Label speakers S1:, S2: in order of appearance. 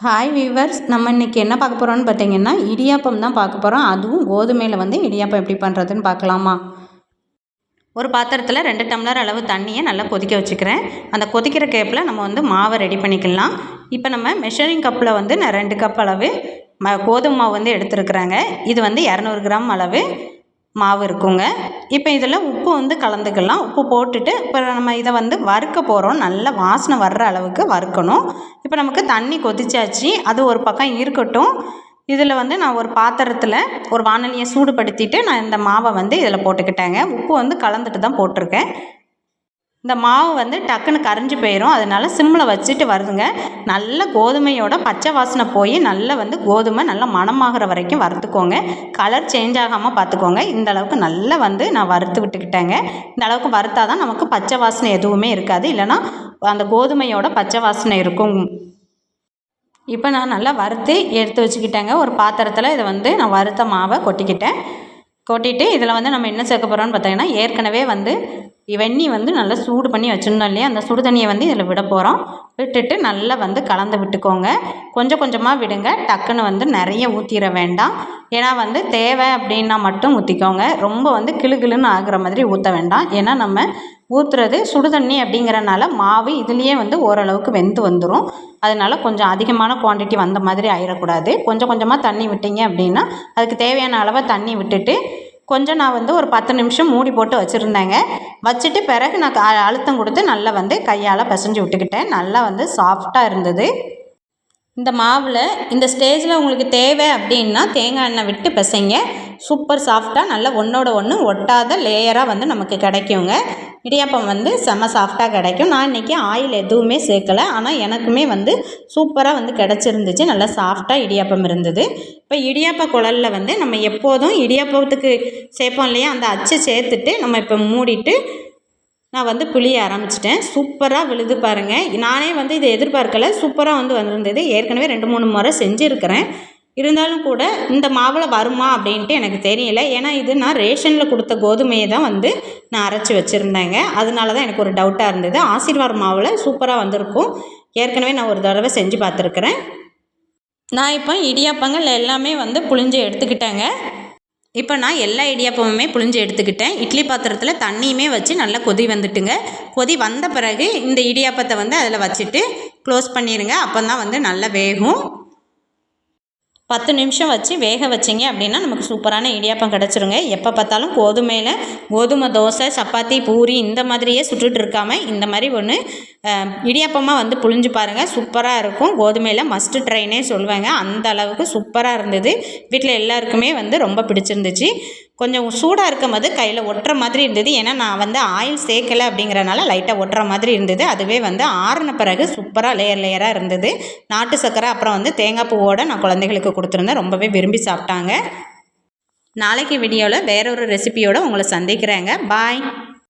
S1: Hi viewers நம்ம இன்றைக்கி என்ன பார்க்க போகிறோம்னு பார்த்தீங்கன்னா இடியாப்பம் தான் பார்க்க போகிறோம் அதுவும் கோதுமையில் வந்து இடியாப்பம் எப்படி பண்ணுறதுன்னு பார்க்கலாமா? ஒரு பாத்திரத்தில் ரெண்டு டம்ளர் அளவு தண்ணியை நல்லா கொதிக்க வச்சுக்கிறேன். அந்த கொதிக்கிற கேப்பில் நம்ம வந்து மாவை ரெடி பண்ணிக்கலாம். இப்போ நம்ம மெஷரிங் கப்பில் வந்து நான் ரெண்டு கப் அளவு ம கோதுமை மாவு வந்து எடுத்துருக்குறாங்க. இது வந்து இரநூறு கிராம் அளவு. மாவு இருக்குங்க. இப்போ இதில் உப்பு வந்து கலந்துக்கலாம். உப்பு போட்டுட்டு இப்போ நம்ம இதை வந்து வறுக்க போகிறோம் நல்ல வாசனை வர்ற அளவுக்கு வறுக்கணும். இப்போ நமக்கு தண்ணி கொதிச்சாச்சு. அது ஒரு பக்கம் இருக்கட்டும். இதில் வந்து நான் ஒரு பாத்திரத்தில் ஒரு வானலியை சூடுபடுத்திட்டு நான் இந்த மாவை வந்து இதில் போட்டுக்கிட்டேங்க. உப்பு வந்து கலந்துட்டு தான் போட்டிருக்கேன். இந்த மாவு வந்து டக்குன்னு கரைஞ்சி போயிடும் அதனால் சிம்மில் வச்சுட்டு வருதுங்க. நல்ல கோதுமையோட பச்சை வாசனை போய் நல்லா வந்து கோதுமை நல்லா மணமாகிற வரைக்கும் வறுத்துக்கோங்க. கலர் சேஞ்ச் ஆகாமல் பார்த்துக்கோங்க இந்த அளவுக்கு நல்லா வந்து நான் வறுத்து விட்டுக்கிட்டேங்க. இந்த அளவுக்கு வறுத்தா தான் நமக்கு பச்சை வாசனை எதுவுமே இருக்காது. இல்லைனா அந்த கோதுமையோட பச்சை வாசனை இருக்கும். இப்போ நான் நல்லா வறுத்து எடுத்து வச்சுக்கிட்டேங்க. ஒரு பாத்திரத்தில் இதை வந்து நான் வறுத்த மாவை கொட்டிக்கிட்டேன். கொட்டிட்டு இதில் வந்து நம்ம என்ன சேர்க்க போகிறோம்னு பார்த்தீங்கன்னா ஏற்கனவே வந்து வெந்நீர் வந்து நல்லா சூடு பண்ணி வச்சுருந்தோம் இல்லையா? அந்த சுடு தண்ணியை வந்து இதில் விட போகிறோம் விட்டுட்டு நல்லா வந்து கலந்து விட்டுக்கோங்க. கொஞ்சம் கொஞ்சமாக விடுங்க. டக்குன்னு வந்து நிறைய ஊற்றிட வேண்டாம். ஏன்னா வந்து தேவை அப்படின்னா மட்டும் ஊற்றிக்கோங்க ரொம்ப வந்து கிளுகிளுன்னு ஆகுற மாதிரி ஊற்ற வேண்டாம். ஏன்னா நம்ம ஊற்றுறது சுடு தண்ணி அப்படிங்கிறனால மாவு இதுலேயே வந்து ஓரளவுக்கு வெந்து வந்துடும் அதனால் கொஞ்சம் அதிகமான குவான்டிட்டி வந்த மாதிரி ஆயிடக்கூடாது கொஞ்சம் கொஞ்சமாக தண்ணி விட்டீங்க அப்படின்னா அதுக்கு தேவையான அளவை தண்ணி விட்டுட்டு கொஞ்சம் நான் வந்து ஒரு பத்து நிமிஷம் மூடி போட்டு வச்சுருந்தேங்க. வச்சுட்டு பிறகு நான் அழுத்தம் கொடுத்து நல்லா வந்து கையால் பிசைஞ்சு விட்டுக்கிட்டேன். நல்லா வந்து சாஃப்டாக இருந்தது. இந்த மாவில் இந்த ஸ்டேஜில் உங்களுக்கு தேவை அப்படின்னா தேங்காய் எண்ணெய் விட்டு பிசைங்க. சூப்பர் சாஃப்டாக நல்லா ஒன்றோட ஒன்று ஒட்டாத லேயராக வந்து நமக்கு கிடைக்குங்க. இடியாப்பம் வந்து செம்ம சாஃப்டாக கிடைக்கும். நான் இன்றைக்கி ஆயில் எதுவுமே சேர்க்கலை. ஆனால் எனக்குமே வந்து சூப்பராக வந்து கிடச்சிருந்துச்சு. நல்லா சாஃப்டாக இடியாப்பம் இருந்தது. இப்போ இடியாப்ப குழலில் வந்து நம்ம எப்போதும் இடியாப்பத்துக்கு சேர்ப்போம் இல்லையா? அந்த அச்சு சேர்த்துட்டு நம்ம இப்போ மூடிட்டு நான் வந்து புளிய ஆரம்பிச்சிட்டேன். சூப்பராக விழுது பாருங்கள் நானே வந்து இதை எதிர்பார்க்கலை. சூப்பராக வந்து வந்திருந்தது. ஏற்கனவே ரெண்டு மூணு முறை செஞ்சுருக்கிறேன். இருந்தாலும் கூட இந்த மாவில் வருமா அப்படின்ட்டு எனக்கு தெரியல. ஏன்னா இது நான் ரேஷனில் கொடுத்த கோதுமையை தான் வந்து நான் அரைச்சி வச்சுருந்தேங்க. அதனால தான் எனக்கு ஒரு டவுட்டாக இருந்தது. ஆசீர்வாத் மாவில் சூப்பராக வந்திருக்கும். ஏற்கனவே நான் ஒரு தடவை செஞ்சு பார்த்துருக்குறேன். நான் இப்போ இடியாப்பங்கள் எல்லாமே வந்து புளிஞ்சு எடுத்துக்கிட்டேங்க. இப்போ நான் எல்லா இடியாப்பமுமே புளிஞ்சு எடுத்துக்கிட்டேன். இட்லி பாத்திரத்தில் தண்ணியுமே வச்சு நல்லா கொதி வந்துட்டுங்க. கொதி வந்த பிறகு இந்த இடியாப்பத்தை வந்து அதில் வச்சுட்டு க்ளோஸ் பண்ணிடுங்க அப்போ தான் வந்து நல்லா வேகும். பத்து நிமிஷம் வச்சு வேக வச்சிங்க அப்படின்னா நமக்கு சூப்பரான இடியாப்பம் கிடச்சிருங்க. எப்போ பார்த்தாலும் கோதுமையில் கோதுமை தோசை சப்பாத்தி பூரி இந்த மாதிரியே சுட்டுட்டு இருக்காமல் இந்த மாதிரி ஒன்று இடியாப்பமாக வந்து புழிஞ்சு பாருங்கள் சூப்பராக இருக்கும். கோதுமையில் மஸ்ட்டு ட்ரைனே சொல்லுவாங்க அந்த அளவுக்கு சூப்பராக இருந்தது. வீட்டில் எல்லாருக்குமே வந்து ரொம்ப பிடிச்சிருந்துச்சு. கொஞ்சம் சூடாக இருக்கும் போது கையில் ஒட்டுற மாதிரி இருந்தது. ஏன்னா நான் வந்து ஆயில் சேர்க்கலை அப்படிங்கிறனால லைட்டாக ஒட்டுற மாதிரி இருந்தது. அதுவே வந்து ஆறின பிறகு சூப்பராக லேயர் லேயராக இருந்தது. நாட்டு சர்க்கரை அப்புறம் வந்து தேங்காய் பூவோடு நான் குழந்தைகளுக்கு கொடுத்துருந்தேன். ரொம்பவே விரும்பி சாப்பிட்டாங்க. நாளைக்கு வீடியோவில் வேற ஒரு ரெசிபியோடு உங்களை சந்திக்கிறேங்க. பாய்